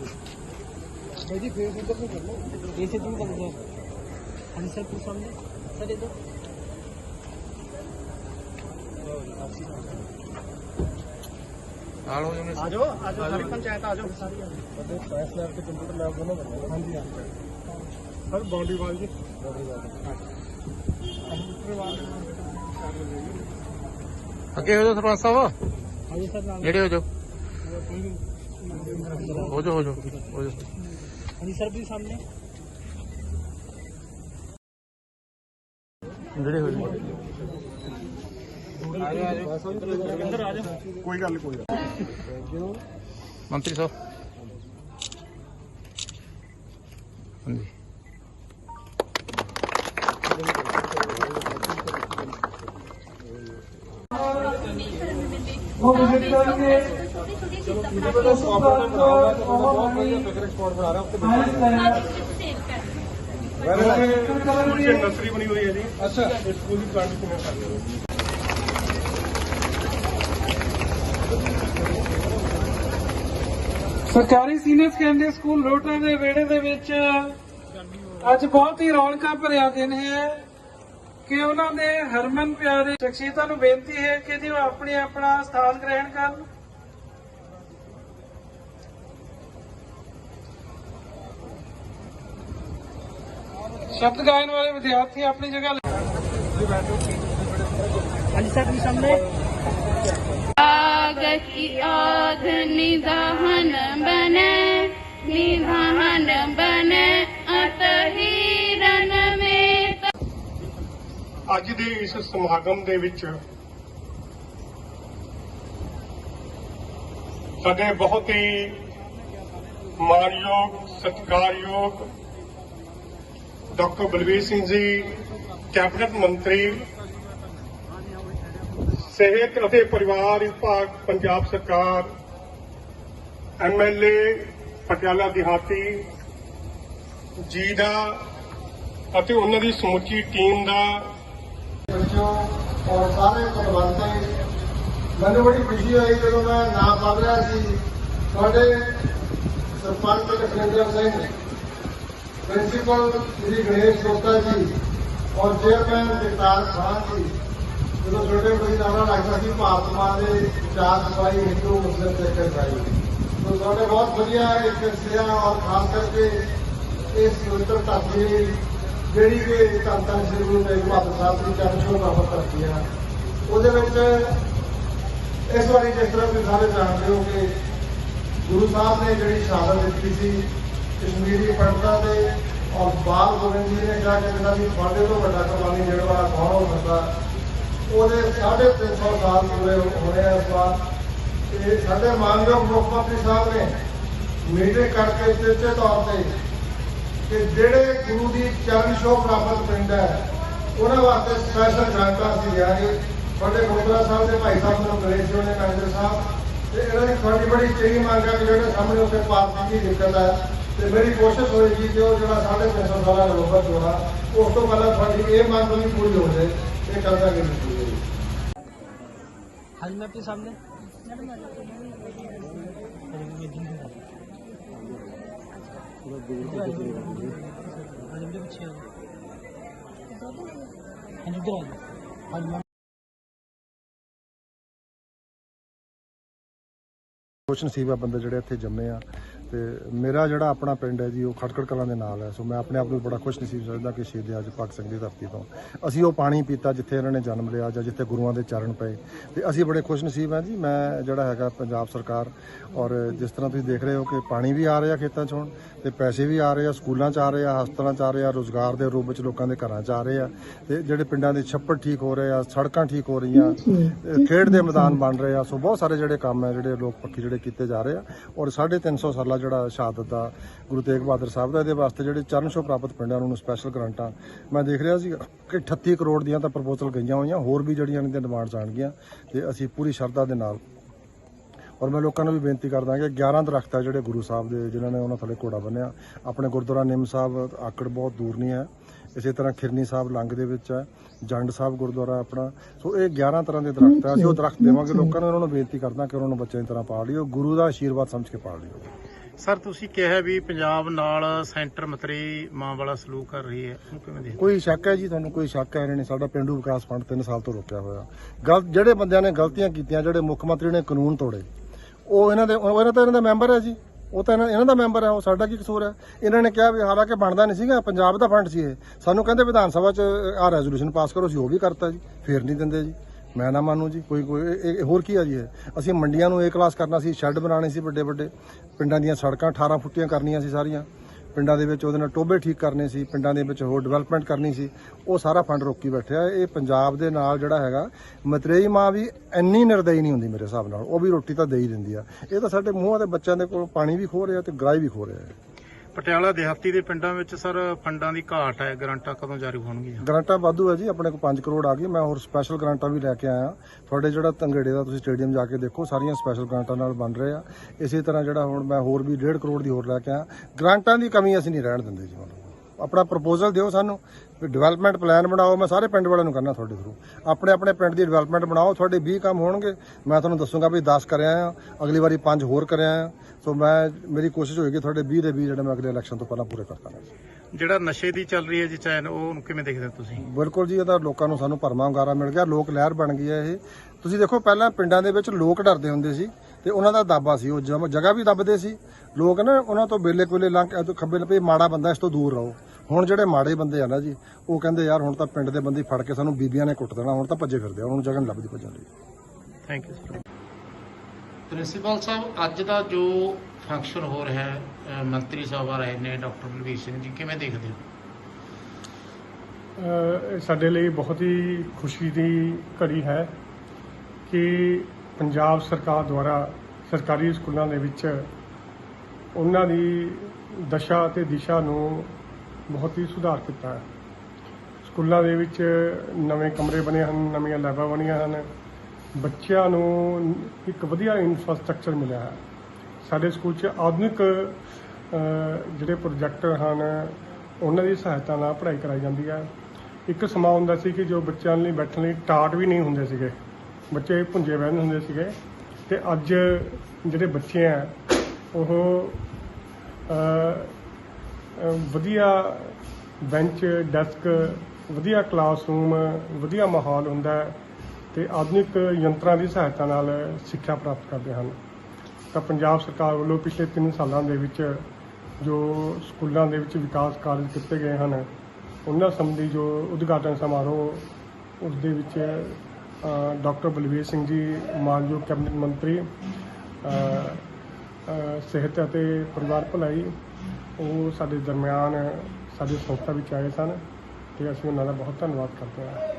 ਜੀ ਫੇਰ ਉਧਰ ਨੂੰ ਕਰ ਲਓ ਇਸੇ ਤੋਂ ਕਰ ਲਓ ਹਾਂਜੀ ਸਰ ਤੁਸੀਂ ਸਾਹਮਣੇ। ਸਰ ਇਧਰ। ਆਲੋ ਜੀ ਆ ਜਾਓ ਆ ਜਾਓ ਸਾਰੀ ਪੰਚਾਇਤ ਆ ਜਾਓ ਸਾਰੀ ਆ ਜਾਓ ਤੇ ਪੈਸ ਲੈਬ ਤੇ ਕੰਪਿਊਟਰ ਲੈਬ ਦੋਨੋਂ ਬਣਨਾ ਹਾਂਜੀ। ਹਾਂ ਸਰ ਬਾਉਂਡਰੀ ਵਾਲ ਜੀ। ਬਾਉਂਡਰੀ ਵਾਲ ਕੰਪਿਊਟਰ ਵਾਲ ਅੱਗੇ ਹੋ ਜਾਓ ਸਰਪੰਚ ਸਾਹਿਬ। ਹਾਂਜੀ ਸਰ ਨਾਲ। ਜਿਹੜੇ ਹੋ ਜਾਓ। ਹੋ ਜਾ ਹੋ ਜਾ ਹੋ ਜਾ ਹਾਂਜੀ ਸਰ ਵੀ ਸਾਹਮਣੇ। ਜਿਹੜੇ ਹੋ ਕੋਈ ਗੱਲ ਕੋਈ ਗੱਲ ਮੰਤਰੀ ਸਾਹਿਬ। ਹਾਂਜੀ। ਉਹ ਵਿਜ਼ਿਟ ਕਰਨਗੇ ਸਰਕਾਰੀ ਸੀਨੀਅਰ ਸੈਕੰਡਰੀ ਸਕੂਲ ਰੋਟਾ ਦੇ ਵਿਹੜੇ ਦੇ ਵਿੱਚ ਅੱਜ ਬਹੁਤ ਹੀ ਰੌਣਕਾਂ ਭਰਿਆ ਦਿਨ ਹੈ ਕਿ ਉਹਨਾਂ ਦੇ ਹਰਮਨ ਪਿਆਰੇ ਸ਼ਖਸੀਅਤਾਂ ਨੂੰ ਬੇਨਤੀ ਹੈ ਕਿ ਜੀ ਉਹ ਆਪਣੇ ਆਪਣਾ ਸਥਾਨ ਗ੍ਰਹਿਣ ਕਰਨ। ਸ਼ਬਦ ਗਾਇਨ ਵਾਲੇ ਵਿਦਿਆਰਥੀ ਆਪਣੀ ਜਗ੍ਹਾ ਹਾਂਜੀ ਸਰ ਜੀ ਸਾਹਮਣੇ। ਆਗ ਕੀ ਆਗ ਨਿਦਾਹਨ ਬਨੇ ਨਿਦਾਹਨ ਬਨੇ ਅਤਹੀ ਰਨ ਮੇ ਅੱਜ ਦੇ ਇਸ ਸਮਾਗਮ ਦੇ ਵਿੱਚ ਸਾਡੇ ਬਹੁਤ ਹੀ ਮਾਨਯੋਗ ਸਤਿਕਾਰਯੋਗ ਡਾਕਟਰ ਬਲਵੀਰ ਸਿੰਘ ਜੀ, ਕੈਬਨਿਟ ਮੰਤਰੀ, ਸਿਹਤ ਅਤੇ ਪਰਿਵਾਰ ਵਿਭਾਗ, ਪੰਜਾਬ ਸਰਕਾਰ, ਐਮਐਲਏ ਪਟਿਆਲਾ ਦਿਹਾਤੀ ਜੀ ਦਾ ਅਤੇ ਉਹਨਾਂ ਦੀ ਸਮੁੱਚੀ ਟੀਮ ਦਾ। ਬੱਚਿਓ ਔਰ ਸਾਰੇ ਪ੍ਰਬੰਧਕ, ਮੈਨੂੰ ਬੜੀ ਖੁਸ਼ੀ ਹੋਈ ਜਦੋਂ ਮੈਂ ਨਾਮ ਪੜ੍ਹ ਰਿਹਾ ਸੀ। ਤੁਹਾਡੇ ਸਰਪੰਚ ਲਖਵਿੰਦਰ ਸਿੰਘ ਪ੍ਰਿੰਸੀਪਲ ਸ੍ਰੀ ਗਣੇਸ਼ ਗੁਪਤਾ ਜੀ ਔਰ ਚੇਅਰਮੈਨ ਜਗਤਾਰ ਖਾਨ ਜੀ ਜਦੋਂ ਛੋਟੇ ਕੋਈ ਨਾਰਾ ਲੱਗਦਾ ਸੀ ਭਾਰਤ ਮਾਂ ਦੇ ਚਾਰ ਸਫ਼ਾਈ ਹਿੰਦੂ ਮੁਸਲਿਮ ਸਿੱਖ ਇਸਾਈ ਤੋ ਤੁਹਾਡੇ ਬਹੁਤ ਵਧੀਆ ਇੱਕ ਸਿਆ ਔਰ ਖਾਸ ਕਰਕੇ ਇਸ ਪਵਿੱਤਰ ਧਰਤੀ ਜਿਹੜੀ ਕਿ ਧੰਨ ਸ੍ਰੀ ਗੁਰੂ ਤੇਗ ਬਹਾਦਰ ਸਾਹਿਬ ਦੀ ਚਰਨ ਛੋਹ ਪ੍ਰਾਪਤ ਕਰਦੀ ਹੈ ਉਹਦੇ ਵਿੱਚ ਇਸ ਵਾਰੀ ਜਿਸ ਤਰ੍ਹਾਂ ਤੁਸੀਂ ਸਾਰੇ ਜਾਣਦੇ ਹੋ ਕਿ ਗੁਰੂ ਸਾਹਿਬ ਨੇ ਜਿਹੜੀ ਸ਼ਹਾਦਤ ਦਿੱਤੀ ਸੀ ਕਸ਼ਮੀਰੀ ਪੰਡਤਾਂ ਦੇ ਔਰ ਬਾਲ ਗੋਬਿੰਦ ਜੀ ਨੇ ਜਾ ਕੇ ਜਿਹੜਾ ਵੀ ਤੁਹਾਡੇ ਤੋਂ ਵੱਡਾ ਕੁਰਬਾਨੀ ਜਿਹੜਾ ਕੌਣ ਹੋ ਸਕਦਾ। ਉਹਦੇ 350 ਸਾਲ ਪੂਰੇ ਹੋਣੇ ਆ ਇਸ ਵਾਰ। ਇਹ ਸਾਡੇ ਮਾਨਯੋਗ ਮੁੱਖ ਮੰਤਰੀ ਸਾਹਿਬ ਨੇ ਮੀਟਿੰਗ ਕਰਕੇ ਚੇਚੇ ਤੌਰ ਤੇ ਕਿ ਜਿਹੜੇ ਗੁਰੂ ਦੀ ਚਰਨ ਛੋਹ ਪ੍ਰਾਪਤ ਪਿੰਡ ਹੈ, ਉਹਨਾਂ ਵਾਸਤੇ ਸਪੈਸ਼ਲ ਜਾਣਕਾਰੀ ਸੀ ਦਿਆਂਗੇ ਸਾਡੇ ਗੁਰਦੁਆਰਾ ਸਾਹਿਬ ਦੇ ਭਾਈ ਸਾਹਿਬ ਨੂੰ ਮਿਲੇ ਸੀ ਉਹਨੇ, ਮੈਨੇਜਰ ਸਾਹਿਬ। ਤੇ ਇਹਨਾਂ ਦੀ ਤੁਹਾਡੀ ਬੜੀ ਚੰਗੀ ਮੰਗ ਹੈ ਕਿ ਜਿਹੜੇ ਸਾਹਮਣੇ ਉੱਤੇ ਪਾਰਟੀ ਦੀ ਦਿੱਕਤ ਹੈ ਤੇ ਮੇਰੀ ਕੋਸ਼ਿਸ਼ ਹੋਏਗੀ ਕਿ ਉਹ ਜਿਹੜਾ 550 ਡਾਲਰ ਰੋਬਰ ਜੋੜਾ ਉਸ ਤੋਂ ਪਹਿਲਾਂ ਤੁਹਾਡੀ ਇਹ ਮੰਗ ਵੀ ਪੂਰੀ ਹੋ ਜਾਏ ਇਹ ਕਰ ਦਾਂਗੇ ਜੀ ਹਾਂਜੀ ਮੈਂ ਆਪਣੇ ਸਾਹਮਣੇ। ਹਾਂਜੀ ਨਸੀਬਾ ਬੰਦੇ ਜਿਹੜੇ ਇੱਥੇ ਜੰਮੇ ਆ। ਤੇ ਮੇਰਾ ਜਿਹੜਾ ਆਪਣਾ ਪਿੰਡ ਹੈ ਜੀ, ਉਹ ਖਟਕੜ ਕਲਾਂ ਦੇ ਨਾਲ ਹੈ। ਸੋ ਮੈਂ ਆਪਣੇ ਆਪ ਨੂੰ ਬੜਾ ਖੁਸ਼ ਨਸੀਬ ਸਮਝਦਾ ਕਿ ਸ਼ਹੀਦ ਅੱਜ ਭਗਤ ਸਿੰਘ ਦੀ ਧਰਤੀ ਤੋਂ। ਅਸੀਂ ਉਹ ਪਾਣੀ ਪੀਤਾ ਜਿੱਥੇ ਇਹਨਾਂ ਨੇ ਜਨਮ ਲਿਆ ਜਾਂ ਜਿੱਥੇ ਗੁਰੂਆਂ ਦੇ ਚਰਨ ਪਏ। ਤੇ ਅਸੀਂ ਬੜੇ ਖੁਸ਼ ਨਸੀਬ ਹਾਂ ਜੀ। ਮੈਂ ਜਿਹੜਾ ਹੈਗਾ ਪੰਜਾਬ ਸਰਕਾਰ ਔਰ ਜਿਸ ਤਰ੍ਹਾਂ ਤੁਸੀਂ ਦੇਖ ਰਹੇ ਹੋ ਕਿ ਪਾਣੀ ਵੀ ਆ ਰਿਹਾ ਖੇਤਾਂ 'ਚ ਹੁਣ ਤੇ ਪੈਸੇ ਵੀ ਆ ਰਹੇ ਆ, ਸਕੂਲਾਂ 'ਚ ਆ ਰਹੇ ਆ, ਹਸਪਤਾਲਾਂ 'ਚ ਆ ਰਹੇ ਆ, ਰੋਜ਼ਗਾਰ ਦੇ ਰੂਪ ਵਿੱਚ ਲੋਕਾਂ ਦੇ ਘਰਾਂ 'ਚ ਆ ਰਹੇ ਆ। ਤੇ ਜਿਹੜੇ ਪਿੰਡਾਂ ਦੇ ਛੱਪੜ ਠੀਕ ਹੋ ਰਹੇ ਆ, ਸੜਕਾਂ ਠੀਕ ਹੋ ਰਹੀਆਂ ਖੇਡ ਦੇ ਮੈਦਾਨ ਬਣ ਰਹੇ ਆ। ਸੋ ਬਹੁਤ ਸਾਰੇ ਜਿਹੜੇ ਕੰਮ ਹੈ ਜਿਹੜੇ ਲੋਕ ਪੱਖੀ ਜਿਹੜੇ ਕੀਤੇ ਜਾ ਰਹੇ ਆ ਔਰ 350 ਸਾਲਾਂ ਜਿਹੜਾ ਸ਼ਹਾਦਤ ਦਾ ਗੁਰੂ ਤੇਗ ਬਹਾਦਰ ਸਾਹਿਬ ਦਾ, ਇਹਦੇ ਵਾਸਤੇ ਜਿਹੜੇ ਚਰਨ ਛੋਹ ਪ੍ਰਾਪਤ ਪਿੰਡਾਂ ਨੂੰ ਸਪੈਸ਼ਲ ਗ੍ਰਾਂਟਾਂ, ਮੈਂ ਦੇਖ ਰਿਹਾ ਸੀ ਕਿ 38 ਕਰੋੜ ਦੀਆਂ ਤਾਂ ਪ੍ਰਪੋਜ਼ਲ ਗਈਆਂ ਹੋਈਆਂ, ਹੋਰ ਵੀ ਜਿਹੜੀਆਂ ਇਹਨਾਂ ਦੀਆਂ ਡਿਮਾਂਡਸ ਆਣਗੀਆਂ ਤੇ ਅਸੀਂ ਪੂਰੀ ਸ਼ਰਧਾ ਦੇ ਨਾਲ ਔਰ ਮੈਂ ਲੋਕਾਂ ਨੂੰ ਵੀ ਬੇਨਤੀ ਕਰਦਾ ਕਿ 11 ਦਰਖਤ ਆ ਜਿਹੜੇ ਗੁਰੂ ਸਾਹਿਬ ਦੇ, ਜਿਨ੍ਹਾਂ ਨੇ ਉਹਨਾਂ ਥੱਲੇ ਘੋੜਾ ਬੰਨਿਆ। ਆਪਣੇ ਗੁਰਦੁਆਰਾ ਨਿੰਮ ਸਾਹਿਬ, ਆਕੜ ਬਹੁਤ ਦੂਰ ਨਹੀਂ ਹੈ। ਇਸੇ ਤਰ੍ਹਾਂ ਖਿਰਨੀ ਸਾਹਿਬ ਲੰਗ ਦੇ ਵਿੱਚ ਹੈ, ਜੰਡ ਸਾਹਿਬ ਗੁਰਦੁਆਰਾ ਆਪਣਾ। ਸੋ ਇਹ 11 ਤਰ੍ਹਾਂ ਦੇ ਦਰਖਤ ਆ, ਅਸੀਂ ਉਹ ਦਰਖਤ ਦੇਵਾਂਗੇ। ਲੋਕਾਂ ਨੂੰ ਉਹਨਾਂ ਨੂੰ ਬੇਨਤੀ ਕਰਦਾ ਕਿ ਉਹਨਾਂ ਨੂੰ ਬੱਚਿਆਂ ਦੀ ਤਰ੍ਹਾਂ ਪਾਲ ਲਿਓ, ਗੁਰੂ ਦਾ ਆਸ਼ੀਰਵਾਦ ਸਮਝ ਕੇ ਪਾਲ ਲਿਓ। ਸਰ, ਤੁਸੀਂ ਕਿਹਾ ਵੀ ਪੰਜਾਬ ਨਾਲ ਸੈਂਟਰ ਮੰਤਰੀ ਮਾਂ ਵਾਲਾ ਸਲੂਕ ਕਰ ਰਹੀ ਹੈ, ਉਹਨੂੰ ਕਿਵੇਂ ਦੇਖਦੇ ਕੋਈ ਸ਼ੱਕ ਹੈ ਜੀ? ਤੁਹਾਨੂੰ ਕੋਈ ਸ਼ੱਕ ਹੈ? ਇਹਨਾਂ ਨੇ ਸਾਡਾ ਪਿੰਡੂ ਵਿਕਾਸ ਫੰਡ 3 ਸਾਲ ਤੋਂ ਰੋਕਿਆ ਹੋਇਆ। ਗਲਤ, ਜਿਹੜੇ ਬੰਦਿਆਂ ਨੇ ਗਲਤੀਆਂ ਕੀਤੀਆਂ, ਜਿਹੜੇ ਮੁੱਖ ਮੰਤਰੀ ਨੇ ਕਾਨੂੰਨ ਤੋੜੇ, ਉਹ ਇਹਨਾਂ ਦੇ, ਉਹ ਇਹਨਾਂ ਤਾਂ ਇਹਨਾਂ ਦਾ ਮੈਂਬਰ ਹੈ ਜੀ। ਉਹ ਤਾਂ ਇਹਨਾਂ ਇਹਨਾਂ ਦਾ ਮੈਂਬਰ ਹੈ, ਉਹ ਸਾਡਾ ਕੀ ਕਸੂਰ ਹੈ? ਇਹਨਾਂ ਨੇ ਕਿਹਾ ਵੀ ਹਾਲਾਂਕਿ ਬਣਦਾ ਨਹੀਂ ਸੀਗਾ, ਪੰਜਾਬ ਦਾ ਫੰਡ ਸੀ ਇਹ। ਸਾਨੂੰ ਕਹਿੰਦੇ ਵਿਧਾਨ ਸਭਾ 'ਚ ਆਹ ਰੈਜ਼ੋਲੂਸ਼ਨ ਪਾਸ ਕਰੋ, ਅਸੀਂ ਉਹ ਵੀ ਕਰਤਾ ਜੀ, ਫੇਰ ਨਹੀਂ ਦਿੰਦੇ ਜੀ। ਮੈਂ ਨਾ ਮੰਨੂ ਜੀ, ਕੋਈ ਕੋਈ ਇਹ- ਇਹ ਹੋਰ ਕੀ ਆ ਜੀ ਇਹ? ਅਸੀਂ ਮੰਡੀਆਂ ਨੂੰ ਏ ਕਲਾਸ ਕਰਨਾ ਸੀ, ਸ਼ੈੱਡ ਬਣਾਉਣੇ ਸੀ ਵੱਡੇ ਵੱਡੇ। ਪਿੰਡਾਂ ਦੀਆਂ ਸੜਕਾਂ 18 ਫੁੱਟੀਆਂ ਕਰਨੀਆਂ ਸੀ ਸਾਰੀਆਂ। ਪਿੰਡਾਂ ਦੇ ਵਿੱਚ ਉਹਦੇ ਨਾਲ ਟੋਬੇ ਠੀਕ ਕਰਨੇ ਸੀ, ਪਿੰਡਾਂ ਦੇ ਵਿੱਚ ਹੋਰ ਡਿਵੈਲਪਮੈਂਟ ਕਰਨੀ ਸੀ। ਉਹ ਸਾਰਾ ਫੰਡ ਰੋਕੀ ਬੈਠਿਆ ਇਹ ਪੰਜਾਬ ਦੇ ਨਾਲ ਜਿਹੜਾ ਹੈਗਾ, ਮਤਰੇਈ ਮਾਂ ਵੀ ਇੰਨੀ ਨਿਰਦਈ ਨਹੀਂ ਹੁੰਦੀ ਮੇਰੇ ਹਿਸਾਬ ਨਾਲ। ਉਹ ਵੀ ਰੋਟੀ ਤਾਂ ਦੇ ਹੀ ਦਿੰਦੀ ਆ। ਇਹ ਤਾਂ ਸਾਡੇ ਮੂੰਹਾਂ ਦੇ ਬੱਚਿਆਂ ਦੇ ਕੋਲ ਪਾਣੀ ਵੀ ਖੋ ਰਿਹਾ ਤੇ ਗਰਾਈ ਵੀ ਖੋ ਰਿਹਾ ਹੈ। ਪਟਿਆਲਾ ਦਿਹਾਤੀ ਦੇ ਪਿੰਡਾਂ ਵਿੱਚ ਸਰ ਫੰਡਾਂ ਦੀ ਘਾਟ ਹੈ, ਗਰੰਟਾਂ ਕਦੋਂ ਜਾਰੀ ਹੋਣਗੀਆਂ? ਗ੍ਰਾਂਟਾਂ ਵਾਧੂ ਹੈ ਜੀ, ਆਪਣੇ ਕੋਲ 5 ਕਰੋੜ ਆ ਗਈ ਮੈਂ ਹੋਰ ਸਪੈਸ਼ਲ ਗ੍ਰਾਂਟਾਂ ਵੀ ਲੈ ਕੇ ਆਇਆ। ਤੁਹਾਡੇ ਜਿਹੜਾ ਤੰਗੇੜੇ ਦਾ ਤੁਸੀਂ ਸਟੇਡੀਅਮ ਜਾ ਕੇ ਦੇਖੋ, ਸਾਰੀਆਂ ਸਪੈਸ਼ਲ ਗ੍ਰਾਂਟਾਂ ਨਾਲ ਬਣ ਰਹੇ ਆ। ਇਸੇ ਤਰ੍ਹਾਂ ਜਿਹੜਾ ਹੁਣ ਮੈਂ ਹੋਰ ਵੀ 1.5 ਕਰੋੜ ਦੀ ਹੋਰ ਲੈ ਕੇ ਆਇਆ। ਗ੍ਰਾਂਟਾਂ ਦੀ ਕਮੀ ਅਸੀਂ ਨਹੀਂ ਰਹਿਣ ਦਿੰਦੇ ਜੀ ਹੁਣ। ਆਪਣਾ ਪ੍ਰਪੋਜ਼ਲ ਦਿਓ ਸਾਨੂੰ ਵੀ ਡਿਵੈਲਪਮੈਂਟ ਪਲਾਨ ਬਣਾਓ ਮੈਂ ਸਾਰੇ ਪਿੰਡ ਵਾਲਿਆਂ ਨੂੰ ਕਰਨਾ ਤੁਹਾਡੇ ਥਰੂ ਆਪਣੇ ਆਪਣੇ ਪਿੰਡ ਦੀ ਡਿਵੈਲਪਮੈਂਟ ਬਣਾਓ ਤੁਹਾਡੇ 20 ਕੰਮ ਹੋਣਗੇ। ਮੈਂ ਤੁਹਾਨੂੰ ਦੱਸੂਗਾ ਵੀ 10 ਕਰਿਆ ਆ ਅਗਲੀ ਵਾਰੀ 5 ਹੋਰ ਕਰਿਆ ਆ। ਸੋ ਮੈਂ ਮੇਰੀ ਕੋਸ਼ਿਸ਼ ਹੋਏਗੀ ਤੁਹਾਡੇ 20 ਦੇ 20 ਜਿਹੜੇ ਮੈਂ ਅਗਲੇ ਇਲੈਕਸ਼ਨ ਤੋਂ ਪਹਿਲਾਂ ਪੂਰੇ ਕਰ ਦਾਂਗਾ ਜਿਹੜਾ ਨਸ਼ੇ ਦੀ ਚੱਲ ਰਹੀ ਹੈ ਜੀ ਚੈਨ ਉਹ ਕਿਵੇਂ ਦੇਖਦੇ ਤੁਸੀਂ? ਬਿਲਕੁਲ ਜੀ ਇਹਦਾ ਲੋਕਾਂ ਨੂੰ ਸਾਨੂੰ ਭਰਮਾ ਹੁੰਗਾਰਾ ਮਿਲ ਗਿਆ ਲੋਕ ਲਹਿਰ ਬਣ ਗਈ ਹੈ ਇਹ। ਤੁਸੀਂ ਦੇਖੋ ਪਹਿਲਾਂ ਪਿੰਡਾਂ ਦੇ ਵਿੱਚ ਲੋਕ ਡਰਦੇ ਹੁੰਦੇ ਸੀ ਤੇ ਉਹਨਾਂ ਦਾ ਦਾਬਾ ਸੀ ਉਹ ਜਗ੍ਹਾ ਵੀ ਦੱਬਦੇ ਸੀ। ਲੋਕ ਨਾ ਉਹਨਾਂ ਤੋਂ ਬੇਲੇ ਕੋਲੇ ਲੰਘ ਕੇ ਖੱਬੇ ਲੱਪੇ ਮਾੜਾ ਬੰਦਾ ਇਸ ਤੋਂ ਦੂਰ ਰਹੋ। ਹੁਣ ਜਿਹੜੇ ਮਾੜੇ ਬੰਦੇ ਆ ਨਾ ਜੀ ਉਹ ਕਹਿੰਦੇ ਯਾਰ ਹੁਣ ਤਾਂ ਪਿੰਡ ਦੇ ਬੰਦੇ ਫੜ ਕੇ ਸਾਨੂੰ ਬੀਬੀਆਂ ਨੇ ਕੁੱਟ ਦੇਣਾ ਹੁਣ ਤਾਂ ਭੱਜੇ ਫਿਰਦੇ ਆ ਉਹਨਾਂ ਨੂੰ ਜਗ੍ਹਾ ਨਹੀਂ ਲੱਭਦੀ ਭੱਜਣ ਲਈ। ਥੈਂਕ ਯੂ ਸਰ ਪ੍ਰਿੰਸੀਪਲ ਸਾਹਿਬ ਅੱਜ ਦਾ ਜੋ ਫੰਕਸ਼ਨ ਹੋ ਰਿਹਾ ਹੈ ਮੰਤਰੀ ਸਾਹਿਬ ਆ ਰਹੇ ਨੇ ਡਾਕਟਰ ਬਲਵੀਰ ਸਿੰਘ ਜੀ ਕਿਵੇਂ ਦੇਖਦੇ ਹੋ? ਸਾਡੇ ਲਈ ਬਹੁਤ ਹੀ ਖੁਸ਼ੀ ਦੀ ਘੜੀ ਹੈ ਕਿ ਪੰਜਾਬ ਸਰਕਾਰ ਦੁਆਰਾ ਸਰਕਾਰੀ ਸਕੂਲਾਂ ਦੇ ਵਿੱਚ ਉਹਨਾਂ ਦੀ ਦਸ਼ਾ ਅਤੇ ਦਿਸ਼ਾ ਨੂੰ ਬਹੁਤ ਹੀ ਸੁਧਾਰ ਕੀਤਾ ਹੈ। ਸਕੂਲਾਂ ਦੇ ਵਿੱਚ ਨਵੇਂ ਕਮਰੇ ਬਣੇ ਹਨ, ਨਵੀਆਂ ਲੈਬਾਂ ਬਣੀਆਂ ਹਨ। ਬੱਚਿਆਂ ਨੂੰ ਇੱਕ ਵਧੀਆ ਇਨਫਰਾਸਟ੍ਰਕਚਰ ਮਿਲਿਆ ਹੈ। ਸਾਡੇ ਸਕੂਲ 'ਚ ਆਧੁਨਿਕ ਜਿਹੜੇ ਪ੍ਰੋਜੈਕਟਰ ਹਨ, ਉਹਨਾਂ ਦੀ ਸਹਾਇਤਾ ਨਾਲ ਪੜ੍ਹਾਈ ਕਰਾਈ ਜਾਂਦੀ ਹੈ। ਇੱਕ ਸਮਾਂ ਹੁੰਦਾ ਸੀ ਕਿ ਜੋ ਬੱਚਿਆਂ ਲਈ ਬੈਠਣ ਲਈ ਟਾਟ ਵੀ ਨਹੀਂ ਹੁੰਦੇ ਸੀਗੇ। ਬੱਚੇ ਭੁੰਜੇ ਬਹਿੰਦੇ ਹੁੰਦੇ ਸੀਗੇ। ਤੇ ਅੱਜ ਜਿਹੜੇ ਬੱਚੇ ਆ ਉਹ ਵਧੀਆ ਬੈਂਚ, ਡੈਸਕ, ਵਧੀਆ ਕਲਾਸਰੂਮ, ਵਧੀਆ ਮਾਹੌਲ ਹੁੰਦਾ ਹੈ ਤੇ ਆਧੁਨਿਕ ਯੰਤਰਾਂ ਦੀ ਸਹਾਇਤਾ ਨਾਲ ਸਿੱਖਿਆ ਪ੍ਰਾਪਤ ਕਰਦੇ ਹਨ। ਤਾਂ ਪੰਜਾਬ ਸਰਕਾਰ ਵੱਲੋਂ ਪਿਛਲੇ 3 ਸਾਲਾਂ ਦੇ ਵਿੱਚ ਜੋ ਸਕੂਲਾਂ ਦੇ ਵਿੱਚ ਵਿਕਾਸ ਕਾਰਜ ਕੀਤੇ ਗਏ ਹਨ, ਉਹਨਾਂ ਸੰਬੰਧੀ ਜੋ ਉਦਘਾਟਨ ਸਮਾਰੋਹ ਉਸ ਦੇ ਵਿੱਚ ਡਾਕਟਰ ਬਲਵੀਰ ਸਿੰਘ ਜੀ, ਮਾਨਯੋਗ ਕੈਬਨਿਟ ਮੰਤਰੀ ਸਿਹਤ ਅਤੇ ਪਰਿਵਾਰ ਭਲਾਈ ਉਹ ਸਾਡੇ ਦਰਮਿਆਨ ਸਾਡੀ ਸੰਸਥਾ ਵਿੱਚ ਆਏ ਸਨ ਤੇ ਅਸੀਂ ਉਹਨਾਂ ਦਾ ਬਹੁਤ ਧੰਨਵਾਦ ਕਰਦੇ ਹਾਂ।